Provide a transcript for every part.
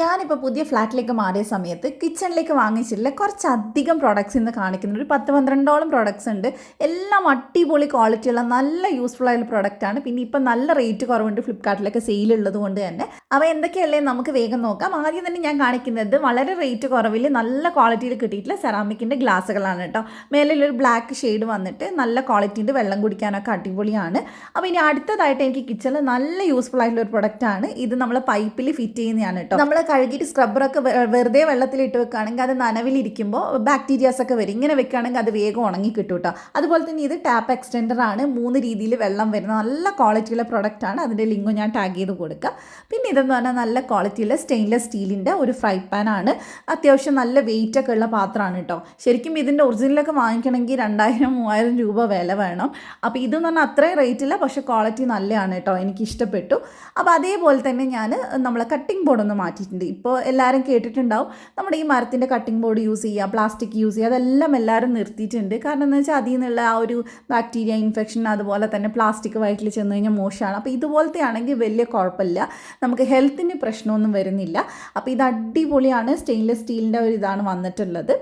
ഞാനിപ്പോൾ പുതിയ ഫ്ലാറ്റിലേക്ക് മാറിയ സമയത്ത് കിച്ചണിലേക്ക് വാങ്ങിച്ചിട്ടുള്ള കുറച്ചധികം പ്രോഡക്ട്സ് ഇന്ന് കാണിക്കുന്ന ഒരു പത്ത് പന്ത്രണ്ടോളം പ്രോഡക്ട്സ് ഉണ്ട്. എല്ലാം അടിപൊളി ക്വാളിറ്റിയുള്ള നല്ല യൂസ്ഫുൾ ആയുള്ള ആണ്. പിന്നെ ഇപ്പം നല്ല റേറ്റ് കുറവുണ്ട് ഫ്ലിപ്കാർട്ടിലൊക്കെ സെയിൽ ഉള്ളത് കൊണ്ട് തന്നെ. അവ എന്തൊക്കെയല്ലേ നമുക്ക് വേഗം നോക്കാം. ആദ്യം തന്നെ ഞാൻ കാണിക്കുന്നത് വളരെ റേറ്റ് കുറവിൽ നല്ല ക്വാളിറ്റിയിൽ കിട്ടിയിട്ടുള്ള സെറാമിക്കിന്റെ ഗ്ലാസ്സുകളാണ് കേട്ടോ. മേലിലൊരു ബ്ലാക്ക് ഷെയ്ഡ് വന്നിട്ട് നല്ല ക്വാളിറ്റിന്റെ വെള്ളം കുടിക്കാനൊക്കെ അടിപൊളിയാണ്. അപ്പോൾ ഇനി അടുത്തതായിട്ട് എനിക്ക് കിച്ചണിൽ നല്ല യൂസ്ഫുൾ ആയിട്ടുള്ള ഒരു പ്രൊഡക്റ്റാണ് ഇത് നമ്മൾ പൈപ്പിൽ ഫിറ്റ് ചെയ്യുന്നതാണ് കേട്ടോ. നമ്മൾ കഴുകിയിട്ട് സ്ക്രബ്ബറൊക്കെ വെറുതെ വെള്ളത്തിലിട്ട് വെക്കുകയാണെങ്കിൽ അത് നനവിലിരിക്കുമ്പോൾ ബാക്ടീരിയാസൊക്കെ വരും. ഇങ്ങനെ വെക്കുകയാണെങ്കിൽ അത് വേഗം ഉണങ്ങി കിട്ടും കേട്ടോ അതുപോലെ തന്നെ ഇത് ടാപ്പ് എക്സ്റ്റൻഡർ ആണ്. മൂന്ന് രീതിയിൽ വെള്ളം വരുന്ന നല്ല ക്വാളിറ്റിയുള്ള പ്രൊഡക്റ്റ് ആണ്. അതിന്റെ ലിങ്ക് ഞാൻ ടാഗ് ചെയ്ത് കൊടുക്കുക പിന്നെ ഇതെന്ന് പറഞ്ഞാൽ നല്ല ക്വാളിറ്റിയുള്ള സ്റ്റെയിൻലെസ് സ്റ്റീലിന്റെ ഒരു ഫ്രൈ ആണ്. അത്യാവശ്യം നല്ല വെയിറ്റ് ഒക്കെ ഉള്ള പാത്രമാണ് കേട്ടോ ശരിക്കും ഇതിന്റെ ഒറിജിനലൊക്കെ വാങ്ങിക്കണമെങ്കിൽ രണ്ടായിരം മൂവായിരം രൂപ വില വേണം. അപ്പോൾ ഇതെന്ന് പറഞ്ഞാൽ അത്രയും റേറ്റ് ഇല്ല. പക്ഷേ ക്വാളിറ്റി നല്ലതാണ് കേട്ടോ എനിക്ക് ഇഷ്ടപ്പെട്ടു അപ്പോൾ അതേപോലെ തന്നെ ഞാൻ നമ്മളെ കട്ടിംഗ് ബോർഡ് ഒന്ന് മാറ്റിയിട്ടുണ്ട് ഇപ്പോൾ എല്ലാവരും കേട്ടിട്ടുണ്ടാവും. നമ്മുടെ ഈ മരത്തിന്റെ കട്ടിംഗ് ബോർഡ് യൂസ് ചെയ്യുക പ്ലാസ്റ്റിക് യൂസ് ചെയ്യുക അതെല്ലാം എല്ലാവരും നിർത്തിയിട്ടുണ്ട്. കാരണം എന്ന് വെച്ചാൽ അതിൽ നിന്നുള്ള ആ ഒരു ബാക്ടീരിയ ഇൻഫെക്ഷൻ അതുപോലെ തന്നെ പ്ലാസ്റ്റിക് വയറ്റിൽ ചെന്ന് കഴിഞ്ഞാൽ മോശമാണ്. അപ്പോൾ ഇതുപോലത്തെ ആണെങ്കിൽ വലിയ കുഴപ്പമില്ല. നമുക്ക് ഹെൽത്തിന് പ്രശ്നമൊന്നും വരുന്നില്ല. അപ്പോൾ ഇത് അടിപൊളിയാണ്. സ്റ്റെയിൻലെസ് സ്റ്റീലിന്റെ ഒരു ഇതാണ് വന്നിട്ടുള്ളത്.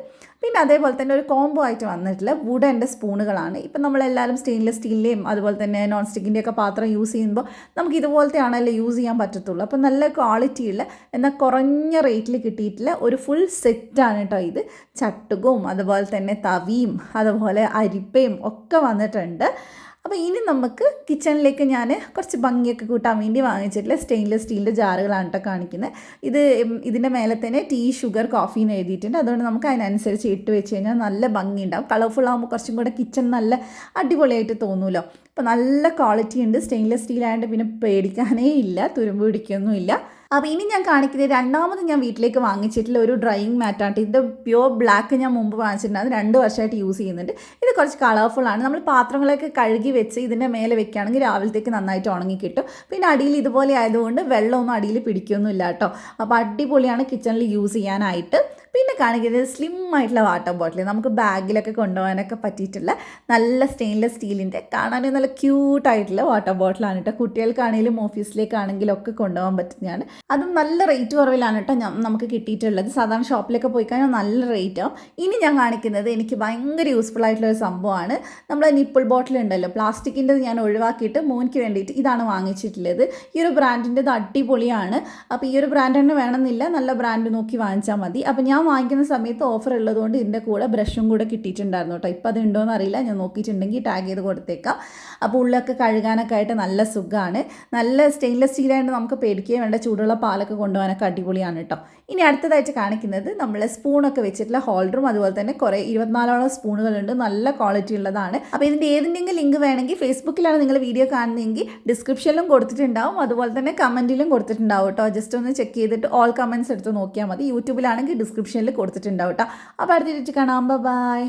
പിന്നെ അതേപോലെ തന്നെ ഒരു കോംബോ ആയിട്ട് വന്നിട്ടുള്ള വുഡന്റെ സ്പൂണുകളാണ് ഇപ്പം നമ്മളെല്ലാവരും സ്റ്റെയിൻലെസ് സ്റ്റീലിന്റെയും അതുപോലെ തന്നെ നോൺ സ്റ്റിക്കിന്റെയൊക്കെ പാത്രം യൂസ് ചെയ്യുമ്പോൾ നമുക്ക് ഇതുപോലത്തെ ആണല്ലോ യൂസ് ചെയ്യാൻ പറ്റത്തുള്ളൂ. അപ്പോൾ നല്ല ക്വാളിറ്റിയുള്ള എന്നാൽ കുറഞ്ഞ റേറ്റിൽ കിട്ടിയിട്ടുള്ള ഒരു ഫുൾ സെറ്റാണ് കേട്ടോ ഇത്. ചട്ടുകവും അതുപോലെ തന്നെ തവിയും അതുപോലെ അരിപ്പയും ഒക്കെ വന്നിട്ടുണ്ട്. അപ്പോൾ ഇനി നമുക്ക് കിച്ചണിലേക്ക് ഞാൻ കുറച്ച് ഭംഗിയൊക്കെ കൂട്ടാൻ വേണ്ടി വാങ്ങിച്ചിട്ടുള്ള സ്റ്റെയിൻലെസ് സ്റ്റീലിന്റെ ജാറുകളാണ് കേട്ടോ കാണിക്കുന്നത്. ഇത് ഇതിന്റെ മേലെ തന്നെ ടീ ഷുഗർ കോഫി എഴുതിയിട്ടുണ്ട്. അതുകൊണ്ട് നമുക്ക് അതിനനുസരിച്ച് ഇട്ട് വെച്ച് കഴിഞ്ഞാൽ നല്ല ഭംഗി ഉണ്ടാവും കളർഫുൾ ആകുമ്പോൾ കുറച്ചും കൂടെ കിച്ചൺ നല്ല അടിപൊളിയായിട്ട് തോന്നുമല്ലോ അപ്പോൾ നല്ല ക്വാളിറ്റി ഉണ്ട്. സ്റ്റെയിൻലെസ് സ്റ്റീൽ ആയതുകൊണ്ട് പിന്നെ പേടിക്കാനേ ഇല്ല. തുരുമ്പ് പിടിക്കൊന്നും ഇല്ല അപ്പോൾ ഇനി ഞാൻ കാണിക്കുന്നത് രണ്ടാമത് ഞാൻ വീട്ടിലേക്ക് വാങ്ങിച്ചിട്ടുള്ള ഒരു ഡ്രൈയിങ് മാറ്റാണ് ഇത് പ്യുവർ ബ്ലാക്ക് ഞാൻ മുമ്പ് വാങ്ങിച്ചിട്ടുണ്ട്. അത് രണ്ട് വർഷമായിട്ട് യൂസ് ചെയ്യുന്നുണ്ട്. ഇത് കുറച്ച് കളർഫുൾ ആണ്. നമ്മൾ പാത്രങ്ങളൊക്കെ കഴുകി വെച്ച് ഇതിന്റെ മേലെ വെക്കുകയാണെങ്കിൽ രാവിലത്തേക്ക് നന്നായിട്ട് ഉണങ്ങി കിട്ടും. പിന്നെ അടിയിൽ ഇതുപോലെ ആയതുകൊണ്ട് വെള്ളമൊന്നും അടിയിൽ പിടിക്കൊന്നുമില്ല കേട്ടോ അപ്പോൾ അടിപൊളിയാണ് കിച്ചണിൽ യൂസ് ചെയ്യാനായിട്ട്. പിന്നെ കാണിക്കുന്നത് സ്ലിം ആയിട്ടുള്ള വാട്ടർ ബോട്ടിൽ നമുക്ക് ബാഗിലൊക്കെ കൊണ്ടുപോകാനൊക്കെ പറ്റിയിട്ടുള്ള നല്ല സ്റ്റെയിൻലെസ് സ്റ്റീലിന്റെ കാണാൻ നല്ല ക്യൂട്ടായിട്ടുള്ള വാട്ടർ ബോട്ടിലാണ് കേട്ടോ കുട്ടികൾക്കാണെങ്കിലും ഓഫീസിലേക്കാണെങ്കിലും ഒക്കെ കൊണ്ടുപോകാൻ പറ്റുന്നതാണ്. അതും നല്ല റേറ്റ് കുറവിലാണ് കേട്ടോ നമുക്ക് കിട്ടിയിട്ടുള്ളത്. സാധാരണ ഷോപ്പിലൊക്കെ പോയി കഴിഞ്ഞാൽ നല്ല റേറ്റ് ആവും. ഇനി ഞാൻ കാണിക്കുന്നത് എനിക്ക് ഭയങ്കര യൂസ്ഫുൾ ആയിട്ടുള്ള ഒരു സംഭവമാണ്. നമ്മൾ നിപ്പിൾ ബോട്ടിൽ ഉണ്ടല്ലോ. പ്ലാസ്റ്റിക്കിന്റെ ഞാൻ ഒഴിവാക്കിയിട്ട് മോനിക്ക് വേണ്ടിയിട്ട് ഇതാണ് വാങ്ങിച്ചിട്ടുള്ളത്. ഈ ഒരു ബ്രാൻഡിന്റെത് അടിപൊളിയാണ്. അപ്പോൾ ഈ ഒരു ബ്രാൻഡ് തന്നെ വേണമെന്നില്ല. നല്ല ബ്രാൻഡ് നോക്കി വാങ്ങിച്ചാൽ മതി. അപ്പോൾ ഞാൻ വാങ്ങിക്കുന്ന സമയത്ത് ഓഫർ ഉള്ളതുകൊണ്ട് ഇതിന്റെ കൂടെ ബ്രഷും കൂടെ കിട്ടിയിട്ടുണ്ടായിരുന്നു കേട്ടോ ഇപ്പോൾ അത് ഉണ്ടോയെന്ന് അറിയില്ല. ഞാൻ നോക്കിയിട്ടുണ്ടെങ്കിൽ ടാഗ് ചെയ്ത് കൊടുത്തേക്കാം. അപ്പോൾ ഉള്ളൊക്കെ കഴുകാനൊക്കെ ആയിട്ട് നല്ല സുഖമാണ് നല്ല സ്റ്റെയിൻലെസ് സ്റ്റീലായിട്ട് നമുക്ക് പേടിക്കുകയും വേണ്ട. ചൂടുള്ള പാലൊക്കെ കൊണ്ടുപോകാനൊക്കെ അടിപൊളിയാണ് കേട്ടോ ഇനി അടുത്തതായിട്ട് കാണിക്കുന്നത് നമ്മൾ സ്പൂണൊക്കെ വെച്ചിട്ടുള്ള ഹോൾഡറും അതുപോലെ തന്നെ കുറേ ഇരുപത്തിനാലോളം സ്പൂണുകളുണ്ട് നല്ല ക്വാളിറ്റി ഉള്ളതാണ്. അപ്പോൾ ഇതിന്റെ ഏതിന്റെങ്കിലും ലിങ്ക് വേണമെങ്കിൽ ഫേസ്ബുക്കിലാണ് നിങ്ങൾ വീഡിയോ കാണുന്നതെങ്കിൽ ഡിസ്ക്രിപ്ഷനിലും കൊടുത്തിട്ടുണ്ടാവും. അതുപോലെ തന്നെ കമന്റിലും കൊടുത്തിട്ടുണ്ടാവും കേട്ടോ ജസ്റ്റ് ഒന്ന് ചെക്ക് ചെയ്തിട്ട് ഓൾ കമന്റ്സ് എടുത്ത് നോക്കിയാൽ മതി. യൂട്യൂബിലാണെങ്കിൽ ഡിസ്ക്രിപ്ഷനിൽ കൊടുത്തിട്ടുണ്ടാവും കേട്ടോ അപ്പോൾ അടുത്തിട്ട് കാണാം. ബൈ